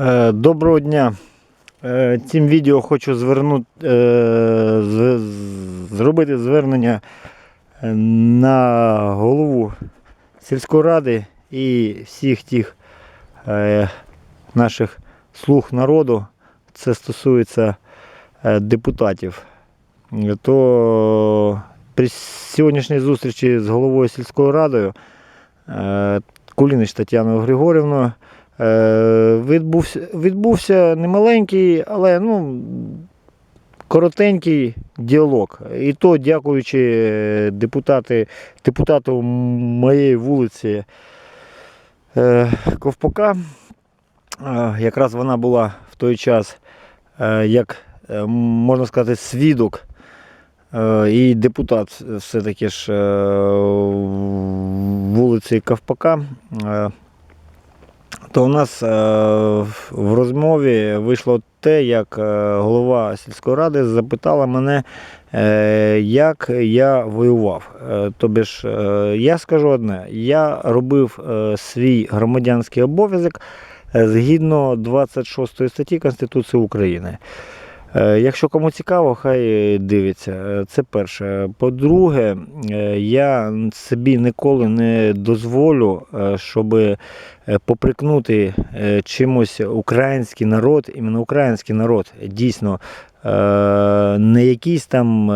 Е, Доброго дня. Е, Цим відео хочу звернути, е, зробити звернення на голову сільської ради і всіх тих наших слуг народу. Це стосується депутатів. То при сьогоднішній зустрічі з головою сільської радою Кулінич Тетяною Григорівною Відбувся, відбувся немаленький, але ну, коротенький діалог. І то дякуючи е, депутати, депутату моєї вулиці е, Ковпака. Е, Якраз вона була в той час, е, як е, можна сказати, свідок. Е, І депутат все-таки ж е, вулиці Ковпака. То у нас е, в розмові вийшло те, як е, голова сільської ради запитала мене, е, як я воював. Тобі ж я скажу одне: я робив свій громадянський обов'язок згідно 26 статті Конституції України. Е, Якщо кому цікаво, хай дивиться. Е, Це перше. По-друге, е, я собі ніколи не дозволю, щоб поприкнути чимось український народ, іменно український народ, дійсно, не якийсь там.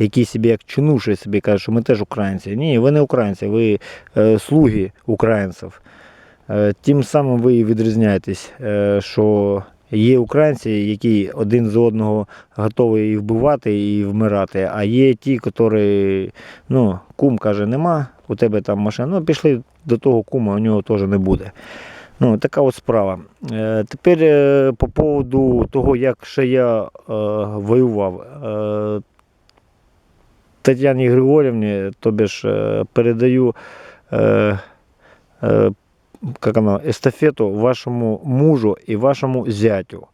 Які собі як чинуші собі кажуть, що ми теж українці. Ні, ви не українці, ви е, слуги українців. Е, тим самим ви і відрізняєтесь, е, що є українці, які один з одного готові і вбивати, і вмирати, а є ті, які, ну, кум каже, нема, у тебе там машина, ну пішли до того кума, у нього теж не буде. Ну, така от справа. Е, тепер е, по поводу того, як ще я е, воював. Е, Тетяні Григорівні, тобі ж е, передаю е, е, как оно, естафету вашому мужу і вашому зятю.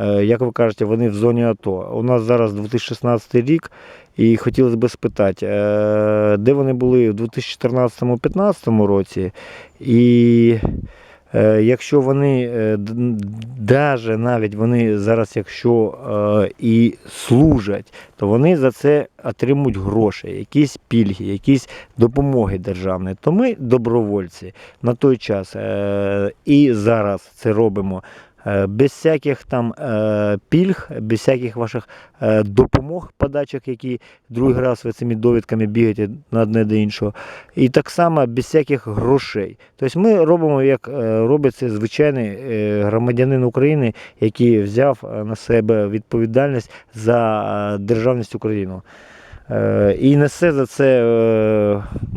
Е, Як ви кажете, вони в зоні АТО. У нас зараз 2016 рік, і хотілося б спитати, е, де вони були в 2014-2015 році, і якщо вони е, даже навіть вони зараз, якщо е, і служать, то вони за це отримують гроші, якісь пільги, якісь допомоги державні. То ми, добровольці, на той час е, і зараз це робимо. Е, Без всяких там е, пільг, без всяких ваших е, допомог, подачок, які другий раз ви цими довідками бігаєте на одне до іншого. І так само без всяких грошей. Тобто ми робимо, як робить це звичайний громадянин України, який взяв на себе відповідальність за державність України. І несе за це,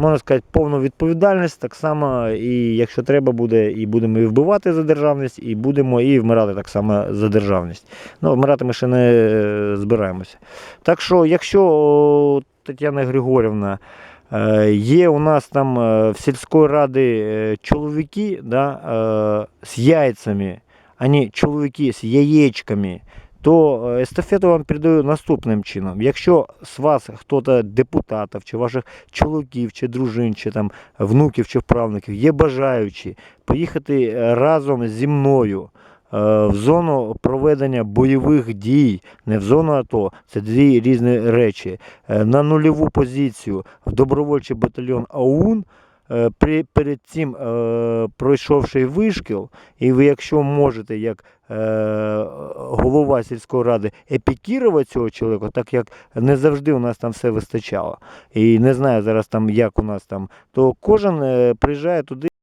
можна сказати, повну відповідальність. Так само, і якщо треба буде, і будемо і вбивати за державність, і будемо і вмирати так само за державність. Ну, вмирати ми ще не е, збираємося. Так що, якщо Тетяна Григорівна. е, Є у нас там е, в сільської ради чоловіки да, з яйцями, а не чоловіки з яєчками, то естафету вам передаю наступним чином. Якщо з вас хто-то депутатів, чи ваших чоловіків, чи дружин, чи там внуків, чи правнуків є бажаючі поїхати е, разом зі мною е, в зону проведення бойових дій, не в зону АТО, це дві різні речі, е, на нульову позицію в добровольчий батальйон АУН. Е, При, перед цим е, пройшовши вишкіл, і ви, якщо можете, як е, голова сільської ради, епікірувати цього чоловіка, так як не завжди у нас там все вистачало. І не знаю зараз там, як у нас там, то кожен е, приїжджає туди